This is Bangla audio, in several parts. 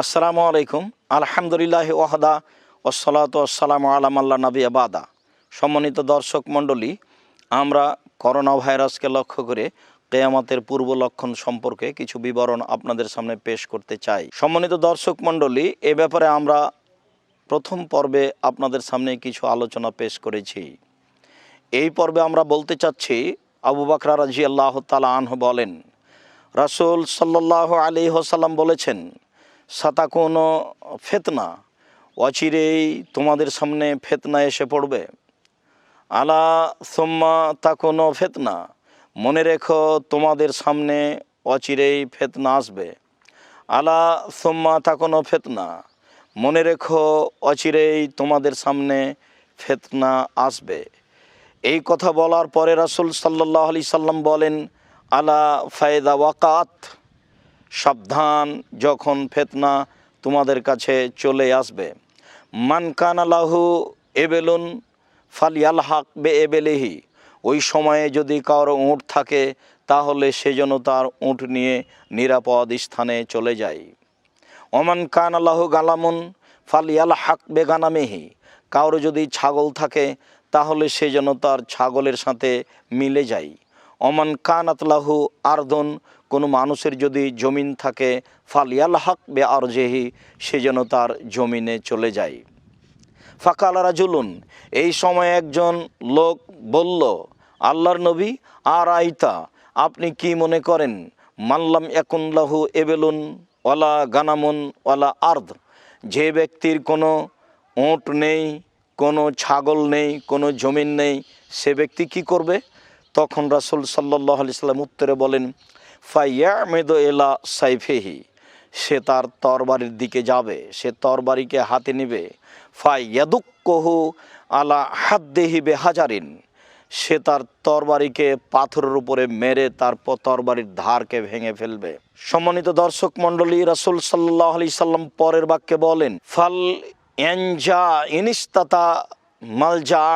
আসসালামু আলাইকুম। আলহামদুলিল্লাহ ওয়াহদা ওসলাত আসসালাম আলাম আল্লাহ নবী আবাদা সম্মানিত দর্শক মণ্ডলী, আমরা করোনা ভাইরাসকে লক্ষ্য করে কেয়ামতের পূর্ব লক্ষণ সম্পর্কে কিছু বিবরণ আপনাদের সামনে পেশ করতে চাই। সম্মানিত দর্শক মণ্ডলী, এ ব্যাপারে আমরা প্রথম পর্বে আপনাদের সামনে কিছু আলোচনা পেশ করেছি। এই পর্বে আমরা বলতে চাচ্ছি, আবু বাকরা রাজি আল্লাহ তালা আনহ বলেন, রাসূল সাল্লাহ আলী হোসাল্লাম বলেছেন সাতাকুনো ফেতনা। অচিরেই তোমাদের সামনে ফেতনা এসে পড়বে। আলা সোম্মা তাকুনো ফেতনা। মনে রেখো তোমাদের সামনে অচিরেই ফেতনা আসবে। আলা সোম্মা তাকুনো ফেতনা। মনে রেখো অচিরেই তোমাদের সামনে ফেতনা আসবে। এই কথা বলার পরে রাসূল সাল্লাহ আলি সাল্লাম বলেন, আলা ফায়দা ওয়াকাত। সাবধান যখন ফেতনা তোমাদের কাছে চলে আসবে। মান কানালাহু এবেলুন ফালিয়াল হাক বে এবেলেহি। ওই সময়ে যদি কারও উঁট থাকে, তাহলে সে যেন তার উঁট নিয়ে নিরাপদ স্থানে চলে যায়। ওমান কান আল্লাহ গালামুন ফালিয়াল হাক বেগানামেহি কারও যদি ছাগল থাকে, তাহলে সে যেন তার ছাগলের সাথে মিলে যায়। অমান কান আতলাহু আর্দন, কোনো মানুষের যদি জমিন থাকে, ফালিয়াল হাক বে আরজেহি সে যেন তার জমিনে চলে যায়। ফাকাল রাজুলুন, এই সময় একজন লোক বলল, আল্লাহর নবী, আর আইতা, আপনি কি মনে করেন মাল্লাম একুল্লাহু এবেলুন, ওয়ালা গানামুন, ওয়ালা আর্দ, যে ব্যক্তির কোনো ওঁট নেই, কোনো ছাগল নেই, কোনো জমিন নেই, সে ব্যক্তি কি করবে? তখন রাসুল সাল্লাহ সাল্লাম উত্তরে বলেন ফাইয়া মেদ এলা সাইফেহি সে তার তরবারির দিকে যাবে, সে তরবারিকে হাতে নেবে। ফাইয়াদুক্কহু আলা হাত হাদ্দেহি বেহাজারিন সে তার তরবারিকে পাথরের উপরে মেরে তার তরবারির ধারকে ভেঙে ফেলবে। সম্মানিত দর্শক মণ্ডলী, রাসুল সাল্লাহ আলি সাল্লাম পরের বাক্যে বলেন, ফাল এনজা ইনিস্তাতা মালজা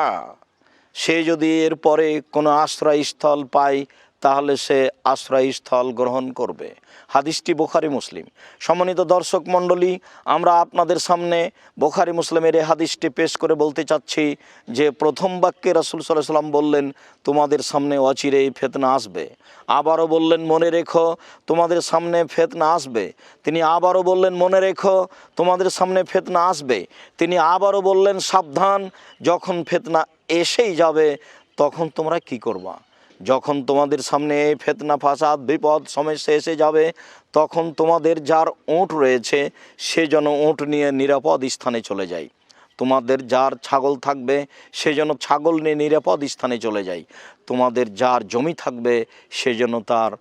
সে যদি এরপরে কোনো আশ্রয়স্থল পায়, তাহলে সে আশ্রয়স্থল গ্রহণ করবে। হাদিসটি বোখারি মুসলিম। সম্মানিত দর্শক মণ্ডলী, আমরা আপনাদের সামনে বোখারি মুসলিমের এই হাদিসটি পেশ করে বলতে চাচ্ছি যে, প্রথম বাক্যে রাসুল সাল্লাহ সাল্লাম বললেন, তোমাদের সামনে অচিরে এই ফেতনা আসবে। আবারও বললেন, মনে রেখো, তোমাদের সামনে ফেতনা আসবে। তিনি আবারও বললেন, মনে রেখো, তোমাদের সামনে ফেতনা আসবে। তিনি আবারও বললেন, সাবধান, যখন ফেতনা এসেই যাবে, তখন তোমরা কি করবা? যখন তোমাদের সামনে ফেতনা, ফাসাদ, বিপদ, সমস্যা এসে যাবে, তখন তোমাদের যার ওঁট রয়েছে, সে যেন ওঁট নিয়ে নিরাপদ স্থানে চলে যায়। তোমাদের যার ছাগল থাকবে, সে যেন ছাগল নিয়ে নিরাপদ স্থানে চলে যায়। তোমাদের যার জমি থাকবে, সে যেন তার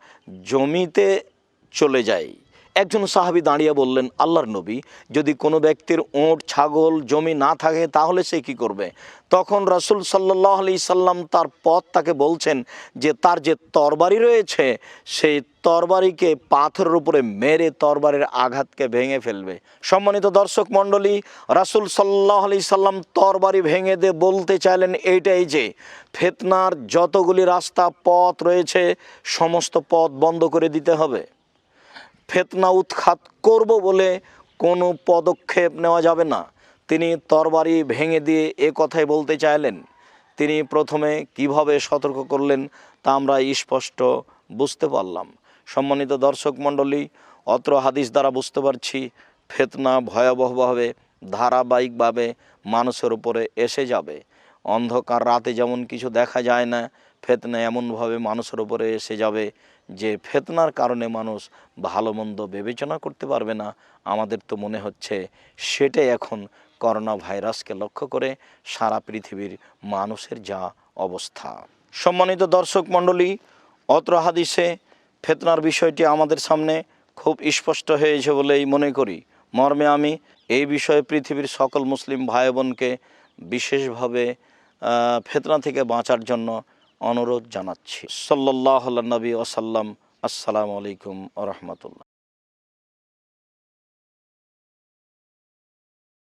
জমিতে চলে যায়। একজন সাহাবি দাঁড়িয়ে বললেন, আল্লাহর নবী, যদি কোনো ব্যক্তির ওঁট ছাগল, জমি না থাকে, তাহলে সে কি করবে? তখন রাসূল সাল্লাহ আলি সাল্লাম তার পথ তাকে বলছেন যে, তার যে তরবারি রয়েছে, সেই তরবারিকে পাথরের উপরে মেরে তরবারির আঘাতকে ভেঙে ফেলবে। সম্মানিত দর্শক মণ্ডলী, রাসূল সাল্লাহ আলি সাল্লাম তরবারি ভেঙে দে বলতে চাইলেন এইটাই যে, ফেতনার যতগুলি রাস্তা, পথ রয়েছে, সমস্ত পথ বন্ধ করে দিতে হবে। ফেতনা উৎখাত করব বলে কোনো পদক্ষেপ নেওয়া যাবে না। তিনি তরবারি ভেঙে দিয়ে এ কথাই বলতে চাইলেন। তিনি প্রথমে কীভাবে সতর্ক করলেন তা আমরা স্পষ্ট বুঝতে পারলাম। সম্মানিত দর্শক মণ্ডলী, অত্র হাদিস দ্বারা বুঝতে পারছি, ফেতনা ভয়াবহভাবে ধারাবাহিকভাবে মানুষের উপরে এসে যাবে। অন্ধকার রাতে যেমন কিছু দেখা যায় না, ফেতনা এমনভাবে মানুষের উপরে এসে যাবে যে ফেতনার কারণে মানুষ ভালো মন্দ বিবেচনা করতে পারবে না, আমাদের তো মনে হচ্ছে সেটাই এখন করোনা ভাইরাসকে লক্ষ্য করে সারা পৃথিবীর মানুষের যা অবস্থা। সম্মানিত দর্শক মণ্ডলী, অত্র হাদিসে ফেতনার বিষয়টি আমাদের সামনে খুব স্পষ্ট হয়েছে বলেই মনে করি। মর্মে আমি এই বিষয়ে পৃথিবীর সকল মুসলিম ভাই বোনকে বিশেষভাবে ফেতনা থেকে বাঁচার জন্য অনুরোধ জানাচ্ছি। সাল্লাহ নবী ওসাল্লাম আসসালামু আলাইকুম রহমতুল্লাহ।